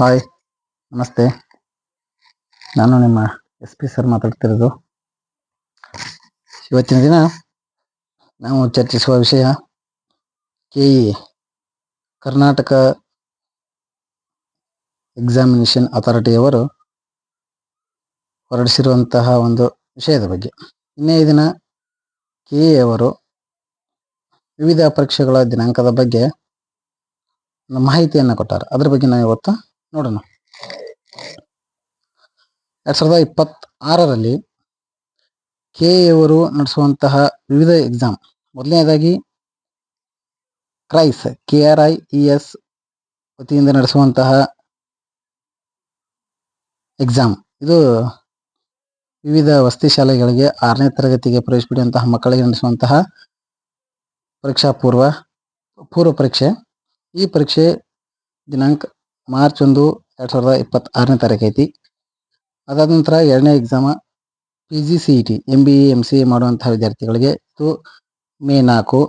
Hi ನಮಸ್ತೆ. ನಾನು ನಿಮ್ಮ ಎಸ್ ಪಿ ಸರ್ ಮಾತಾಡ್ತಿರೋದು. ಇವತ್ತಿನ ದಿನ ನಾವು ಚರ್ಚಿಸುವ ವಿಷಯ ಕೆ ಇ ಕರ್ನಾಟಕ ಎಕ್ಸಾಮಿನೇಷನ್ ಅಥಾರಿಟಿಯವರು ಹೊರಡಿಸಿರುವಂತಹ ಒಂದು ವಿಷಯದ ಬಗ್ಗೆ. ಇನ್ನೇ ದಿನ ಕೆ ಇ ಅವರು ವಿವಿಧ ಪರೀಕ್ಷೆಗಳ ದಿನಾಂಕದ ಬಗ್ಗೆ ಮಾಹಿತಿಯನ್ನು ಕೊಟ್ಟಾರೆ. ಅದ್ರ ಬಗ್ಗೆ ನಾವು ಇವತ್ತು ನೋಡೋಣ. ಎರಡ್ ಸಾವಿರದ ಇಪ್ಪತ್ತಾರರಲ್ಲಿ ಕೆ ಎವರು ನಡೆಸುವಂತಹ ವಿವಿಧ ಎಕ್ಸಾಮ್ ಮೊದಲನೇದಾಗಿ KREIS, K R I E S ವತಿಯಿಂದ ನಡೆಸುವಂತಹ ಎಕ್ಸಾಮ್ ಇದು ವಿವಿಧ ವಸತಿ ಶಾಲೆಗಳಿಗೆ ಆರನೇ ತರಗತಿಗೆ ಪ್ರವೇಶ ಪಡೆಯುವಂತಹ ಮಕ್ಕಳಿಗೆ ನಡೆಸುವಂತಹ ಪರೀಕ್ಷಾ ಪೂರ್ವ ಪೂರ್ವ ಪರೀಕ್ಷೆ. ಈ ಪರೀಕ್ಷೆ ದಿನಾಂಕ ಮಾರ್ಚ್ ಒಂದು ಎರಡು ಸಾವಿರದ ಇಪ್ಪತ್ತಾರನೇ ತಾರೀಕು ಐತಿ. ಅದಾದ ನಂತರ ಎರಡನೇ exam P G C E T M B A M C A ಮಾಡುವಂತಹ ವಿದ್ಯಾರ್ಥಿಗಳಿಗೆ ಇದು ಮೇ ನಾಲ್ಕು.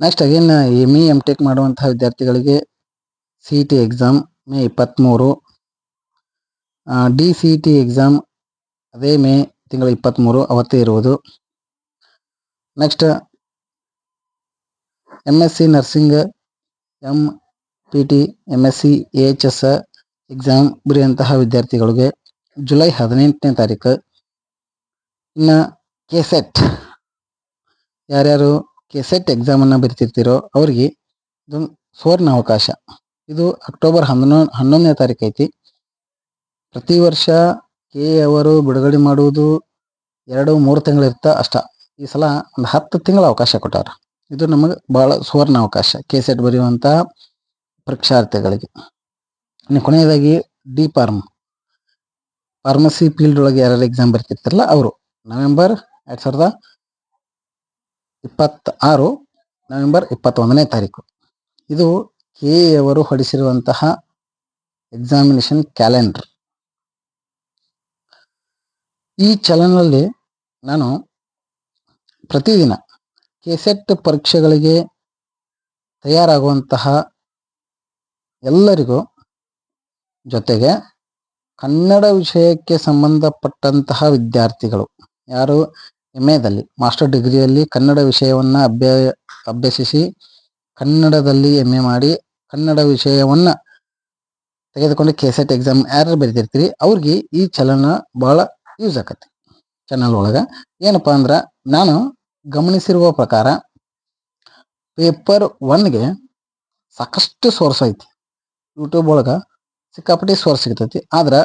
Next again M E M tech ಮಾಡುವಂತಹ ವಿದ್ಯಾರ್ಥಿಗಳಿಗೆ C E T exam May ಇಪ್ಪತ್ತ್ಮೂರು D C E T exam ಅದೇ ಮೇ ತಿಂಗಳ ಇಪ್ಪತ್ತ್ಮೂರು ಅವತ್ತೇ ಇರುವುದು. Next M S C nursing M P T M S C A H S exam ಬರೆಯುವಂತಹ ವಿದ್ಯಾರ್ಥಿಗಳಿಗೆ July ಹದಿನೆಂಟನೇ ತಾರೀಕು ಇನ್ನು ಕೆಸೆಟ್ ಯಾರ್ಯಾರು ಕೆಸೆಟ್ ಎಕ್ಸಾಮನ್ನು ಬರಿತಿರ್ತೀರೋ ಅವ್ರಿಗೆ ಇದು ಸುವರ್ಣ ಅವಕಾಶ. ಇದು ಅಕ್ಟೋಬರ್ ಹನ್ನೊಂದು, ಹನ್ನೊಂದನೇ ತಾರೀಕು ಐತಿ. ಪ್ರತಿ ವರ್ಷ ಕೆ ಅವರು ಬಿಡುಗಡೆ ಮಾಡುವುದು ಎರಡು, ಮೂರು ತಿಂಗಳಿರ್ತ ಅಷ್ಟ. ಈ ಸಲ ಒಂದು ಹತ್ತು ತಿಂಗಳ ಅವಕಾಶ ಕೊಟ್ಟಾರ. ಇದು ನಮಗೆ ಬಹಳ ಸುವರ್ಣ ಅವಕಾಶ. ಕೆ ಸೆಟ್ ಬರೆಯುವಂತಹ ಪರೀಕ್ಷಾರ್ಥಿಗಳಿಗೆ. ಇನ್ನು ಕೊನೆಯದಾಗಿ ಡಿ ಫಾರ್ಮ್ ಫಾರ್ಮಸಿ ಫೀಲ್ಡ್ ಒಳಗೆ ಯಾರ್ಯಾರು ಎಕ್ಸಾಮ್ ಬರ್ತಿರ್ತಾರಲ್ಲ ಅವರು. ನವೆಂಬರ್ ಎರಡ್ ಸಾವಿರದ ಇಪ್ಪತ್ತ ಆರು ನವೆಂಬರ್ ಇಪ್ಪತ್ತೊಂದನೇ ತಾರೀಕು. ಇದು ಕೆ ಅವರು ಹೊಡಿಸಿರುವಂತಹ ಎಕ್ಸಾಮಿನೇಷನ್ ಕ್ಯಾಲೆಂಡರ್ ಈ ಚಲನಲ್ಲಿ ನಾನು ಪ್ರತಿದಿನ ಕೆಸೆಟ್ ಪರೀಕ್ಷೆಗಳಿಗೆ ತಯಾರಾಗುವಂತಹ ಎಲ್ಲರಿಗೂ ಜೊತೆಗೆ ಕನ್ನಡ ವಿಷಯಕ್ಕೆ ಸಂಬಂಧಪಟ್ಟಂತಹ ವಿದ್ಯಾರ್ಥಿಗಳು ಯಾರು ಎಂ ಎದಲ್ಲಿ ಮಾಸ್ಟರ್ ಡಿಗ್ರಿಯಲ್ಲಿ ಕನ್ನಡ ವಿಷಯವನ್ನ ಅಭ್ಯ, ಅಭ್ಯಸಿಸಿ ಕನ್ನಡದಲ್ಲಿ ಎಂ ಎ ಮಾಡಿ ಕನ್ನಡ ವಿಷಯವನ್ನ ತೆಗೆದುಕೊಂಡು ಕೆ ಸೆಟ್ ಎಕ್ಸಾಮ್ ಯಾರು ಬರೀತಿರ್ತೀರಿ ಅವ್ರಿಗೆ ಈ ಚಲನ ಬಹಳ ಯೂಸ್ ಆಕತಿ ಚಾನಲ್ ಒಳಗ. ಏನಪ್ಪಾ ಅಂದ್ರೆ ನಾನು ಗಮನಿಸಿರುವ ಪ್ರಕಾರ ಪೇಪರ್ ಒನ್ಗೆ ಸಾಕಷ್ಟು ಸೋರ್ಸ್ ಐತಿ. ಯೂಟ್ಯೂಬ್ ಒಳಗೆ ಸಿಕ್ಕಾಪಟ್ಟಿ ಸೋರ್ಸ್ ಸಿಗ್ತೈತಿ. ಆದ್ರೆ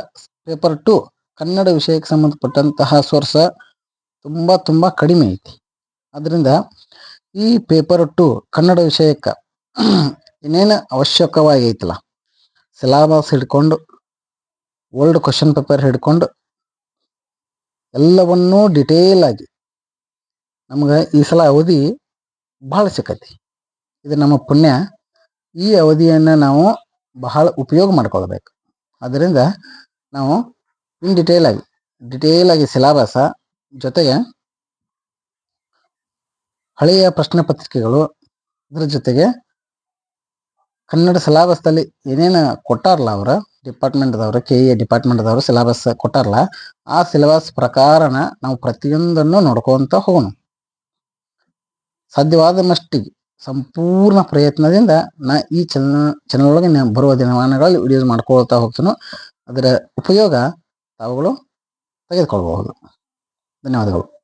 ಪೇಪರ್ ಟು ಕನ್ನಡ ವಿಷಯಕ್ಕೆ ಸಂಬಂಧಪಟ್ಟಂತಹ ಸೋರ್ಸ ತುಂಬಾ ತುಂಬಾ ಕಡಿಮೆ ಐತಿ. ಅದರಿಂದ ಈ ಪೇಪರ್ ಟು ಕನ್ನಡ ವಿಷಯಕ್ಕೆ ಇನ್ನೇನು ಅವಶ್ಯಕವಾಗಿ ಐತಲ್ಲ ಸಿಲಾಬಸ್ ಹಿಡ್ಕೊಂಡು ಓಲ್ಡ್ ಕ್ವಶನ್ ಪೇಪರ್ ಹಿಡ್ಕೊಂಡು, ಎಲ್ಲವನ್ನೂ ಡಿಟೇಲ್ ಆಗಿ ನಮ್ಗೆ ಈ ಸಲ ಅವಧಿ ಬಹಳ ಸಿಕ್ಕತಿ. ಇದು ನಮ್ಮ ಪುಣ್ಯ. ಈ ಅವಧಿಯನ್ನು ನಾವು ಬಹಳ ಉಪಯೋಗ ಮಾಡ್ಕೊಳ್ಬೇಕು. ಅದರಿಂದ ನಾವು ಇನ್ ಡಿಟೇಲ್ ಆಗಿ ಡಿಟೇಲ್ ಆಗಿ ಸಿಲಾಬಸ ಜೊತೆಗೆ ಹಳೆಯ ಪ್ರಶ್ನೆ ಪತ್ರಿಕೆಗಳು ಇದ್ರ ಜೊತೆಗೆ ಕನ್ನಡ ಸಿಲಾಬಸ್ದಲ್ಲಿ ಏನೇನು ಕೊಟ್ಟಾರಲ್ಲ ಅವರ? ಡಿಪಾರ್ಟ್ಮೆಂಟ್ದವರು ಕೆ ಎ ಡಿಪಾರ್ಟ್ಮೆಂಟ್ದವರು ಸಿಲಾಬಸ್ ಕೊಟ್ಟಾರಲ್ಲ ಆ ಸಿಲೆಬಸ್ ಪ್ರಕಾರನ ನಾವು ಪ್ರತಿಯೊಂದನ್ನು ನೋಡ್ಕೊಂತ ಹೋಗೋಣ. ಸಾಧ್ಯವಾದ ಮಟ್ಟಿಗೆ ಸಂಪೂರ್ಣ ಪ್ರಯತ್ನದಿಂದ ನಾ ಈ ಚಾನಲ್ ಚಾನಲ್ ಒಳಗೆ ನಾನು ಬರುವ ದಿನಮಾನಗಳಲ್ಲಿ ವಿಡಿಯೋಸ್ ಮಾಡ್ಕೊಳ್ತಾ ಹೋಗ್ತಾನೋ, ಅದರ ಉಪಯೋಗ ತಾವುಗಳು ತೆಗೆದುಕೊಳ್ಬಹುದು. ಧನ್ಯವಾದಗಳು.